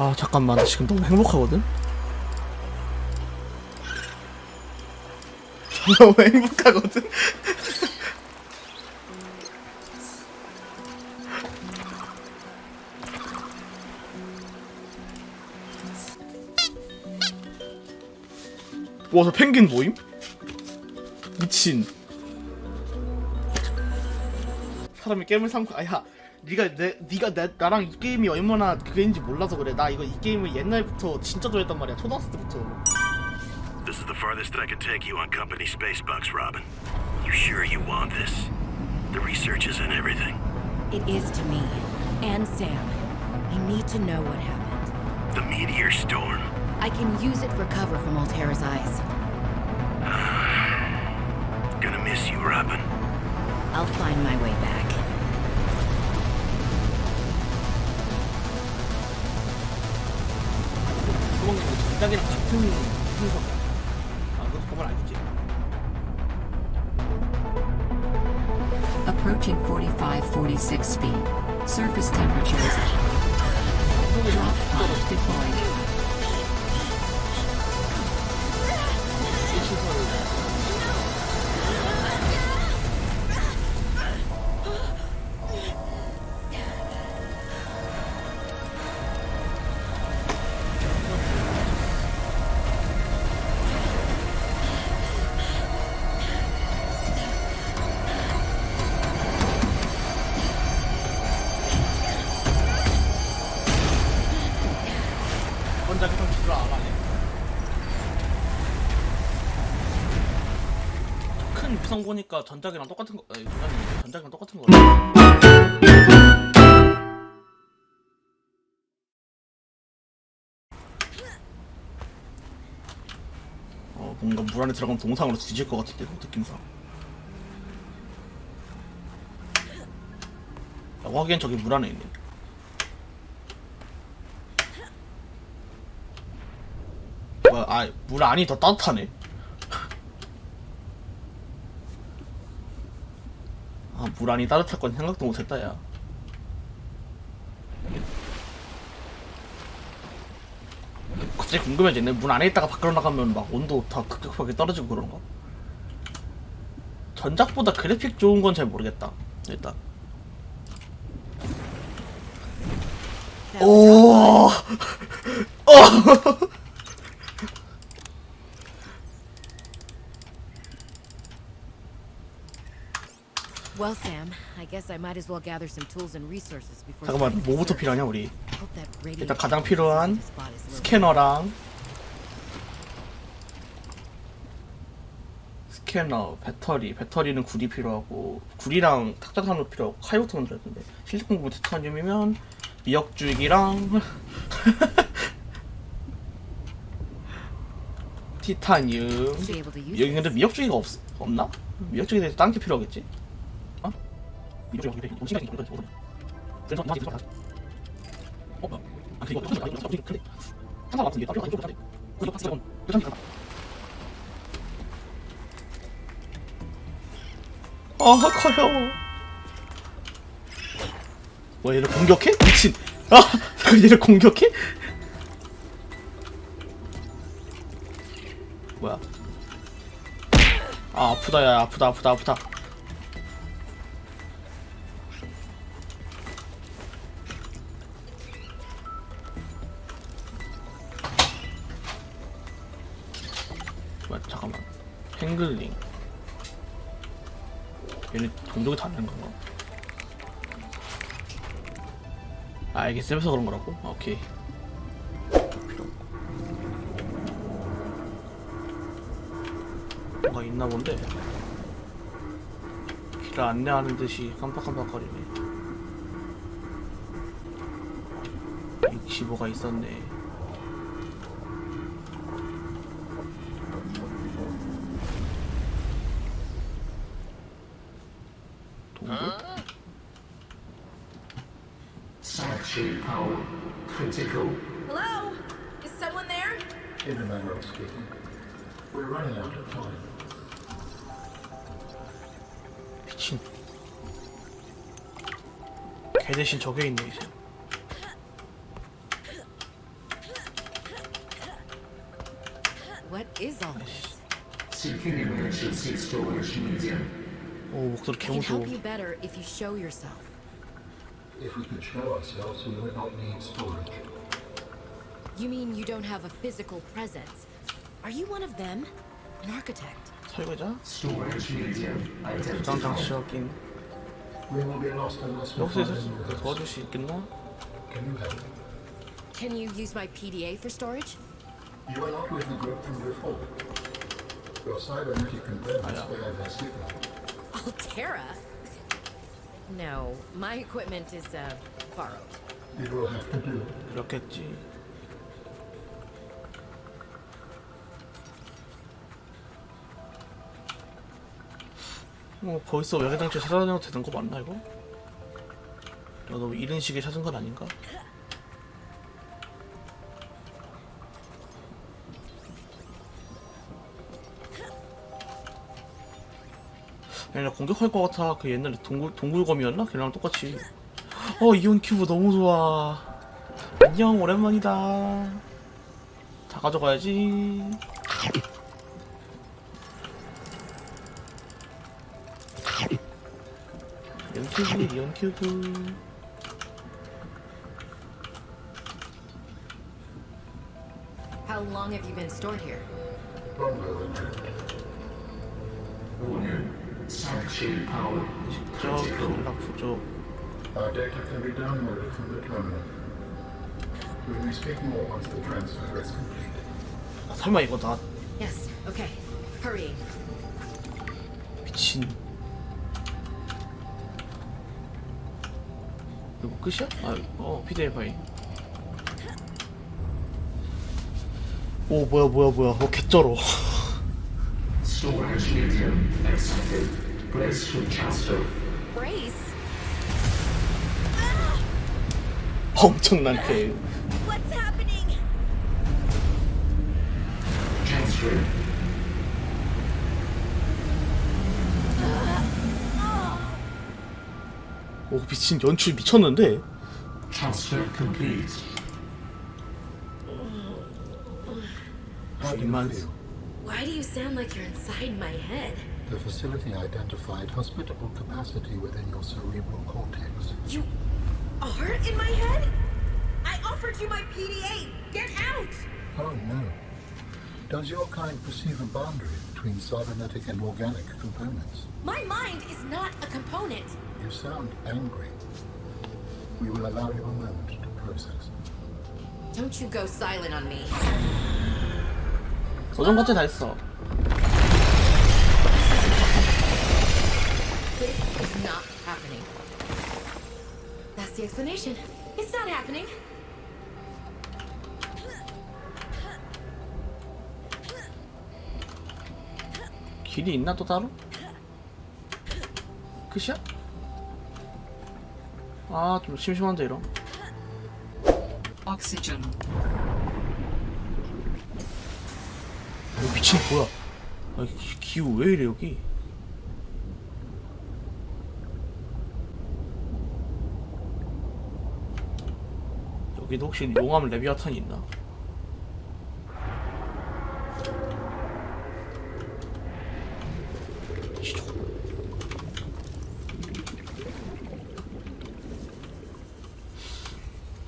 아 잠깐만 나 지금 너무 행복하거든? 너무 행복하거든? 와, 저 펭귄 모임? 미친. 사람이 게임을 삼고 아야 네가 내 네가 내, 나랑 이 게임이 얼마나 그게인지 몰라서 그래 나 이거 이 게임을 옛날부터 진짜 좋아했단 말이야 초등학생 때부터 This is the farthest I can take you on company space bucks, Robin. You sure you want this? The research is in everything. It is to me and Sam. I need to know what happened. The meteor storm. I can use it for cover from Altera's eyes. Gonna miss you, Robin. I'll find my way back. 그건 그 전작이랑 같은 순서야 아 그거 그건 알겠지 Approaching 45 46 feet. Surface temperatures. Drop pod deployed. 큰 위성 보니까 전작이랑 똑같은 거 아니 전작이랑 똑같은 거야 어 뭔가 물 안에 들어가면 동상으로 뒤질 것 같은데 그 느낌상. 라고 하기엔 저기 물 안에 있네. 뭐야 아물 안이 더 따뜻하네 아, 물 안이 따뜻할 건 생각도 못했다, 야. 갑자기 궁금해지네. 물 안에 있다가 밖으로 나가면 막 온도 다 급격하게 떨어지고 그런가? 전작보다 그래픽 좋은 건 잘 모르겠다. 일단. 오! Well, Sam, I guess I might as well gather some tools and resources before. 잠깐만, 뭐부터. 필요하냐, 우리? 일단 가장 필요한. 스캐너랑 스캐너, 배터리, 배터리는 구리 필요하고 구리랑 탁자산도 필요하고 카이오트 만들어야 되는데 실리콘 부분 티타늄이면 미역줄기랑 티타늄 여기 근데. 미역줄기가 없, 없나? 미역줄기에 대해서 딴 게 필요하겠지? 어? 아아 커요. 뭐 얘를 공격해? 미친. 아 얘를 공격해? 뭐야? 아 아프다 야 아프다 아프다 아프다 펭글링. 얘네 동족이 다른 건가? 아 이게 셉에서 그런 거라고? 아, 오케이. 뭐가 있나 본데? 길을 안내하는 듯이 깜빡깜빡거리네. 65가 있었네 Huh? Power critical. Hello? Is someone there? In the manner of speaking. We're running out of time. 미친. 대신 저게 있네 이제. 오 목소리 I can 개무서워 help you better if you show yourself. If we could show ourselves, we would not need storage. You mean you don't have a physical presence? Are you one of them? An architect? 설계자? Storage medium 저장 identified. 장치 확인 We will be lost unless we 여기서 find a new host. 도와줄 수 있겠나? Can you help? Can you use my PDA for storage? You are not with the group from before. Your cybernetic components yeah. bear their signal. Altera? No, my equipment is, uh, borrowed. It will have to do. 그렇겠지 뭐 벌써 외계장치 찾아다녀도 되는 거 맞나 이거? 내가 너무 이른 시기에 찾은 건 아닌가? 얘네 공격할 것 같아. 그 옛날에 동굴, 동굴검이었나? 걔랑 똑같이. 어 이온 큐브 너무 좋아. 안녕 오랜만이다. 다 가져가야지. 이온 큐브 이온 큐브. How long have you been stored here? Longer than that. Warning. Sanctuary power. 저 연락 부족 Our data can be downloaded from the terminal. We may speak more once the transfer is complete. 아, 설마 이거 나 Yes, okay. Hurrying. 미친 이거 끝이야? 아, 어 PDF 파일 오 뭐야 뭐야 뭐야 어 개쩔어 Storage medium accepted. Brace for transfer. Brace? 엄청난 게 What's happening? Transfer. 오 미친 연출 미쳤는데 Transfer complete. Man. feel? Why do you sound like you're inside my head? The facility identified hospitable capacity within your cerebral cortex. You are in my head? I offered you my PDA. Get out! Oh no. Does your kind perceive a boundary between cybernetic and organic components? My mind is not a component. You sound angry. We will allow you a moment to process. Don't you go silent on me. 도전 과제 다 했어 This is not happening. That's the explanation. It's not happening. 길이 있나 또 따로? 끝이야? 아 좀 심심한데 이런 Oxygen. 어, 미친 뭐야? 아, 기- 기후 왜 이래 여기? 여기도 혹시 용암 레비아탄이 있나?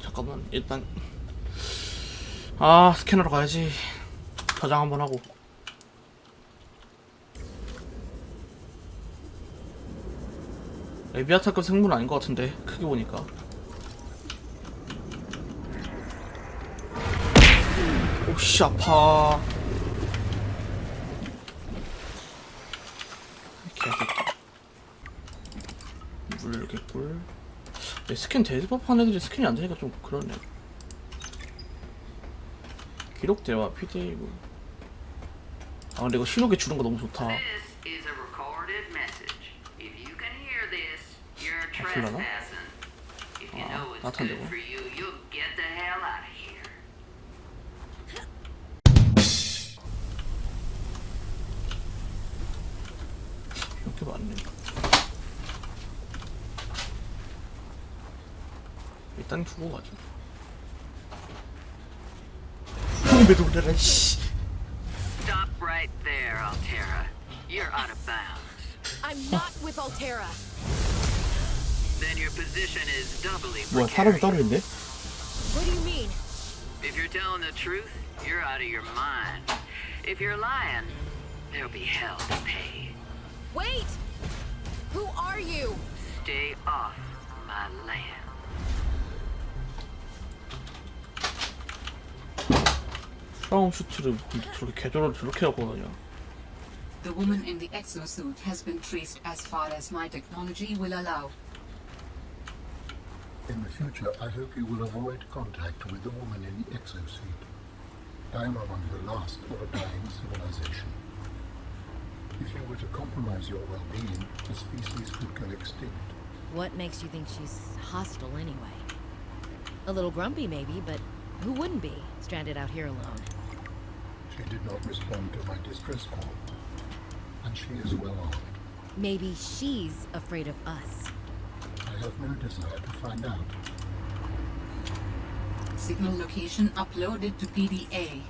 잠깐만 일단. 아 스캐너로 가야지 저장 한번 하고. 레비아타급 생물 아닌 것 같은데 크게 보니까. 오씨 아파. 물 개꿀 내 스캔 대접한 애들이 스캔이 안 되니까 좀 그러네. 기록 대화 PDA 뭐. 아 근데 이거 신호기 주는 거 너무 좋다 you're 불러나? 아, 나타내고. 이렇게 많네. 일단 두고 가자. 형이 왜 놀래라, 씨. I'm not with Altera. Then your position is doubly 뭐야 사람이 precarious. 따로 있네? What do you mean? If you're telling the truth, you're out of your mind. If you're lying, there'll be hell to pay. Wait! Who are you? Stay off my land. 프라운 슈트를 저렇게 개조를 저렇게 하고 다녀 the woman in the exosuit has been traced as far as my technology will allow. In the future, I hope you will avoid contact with the woman in the exosuit. I am among the last of a dying civilization. If you were to compromise your well-being, the species could go extinct. What makes you think she's hostile anyway? A little grumpy, maybe, but who wouldn't be, stranded out here alone? She did not respond to my distress call, and she is well armed. Maybe she's afraid of us. I have no desire to find out. Signal location uploaded to PDA.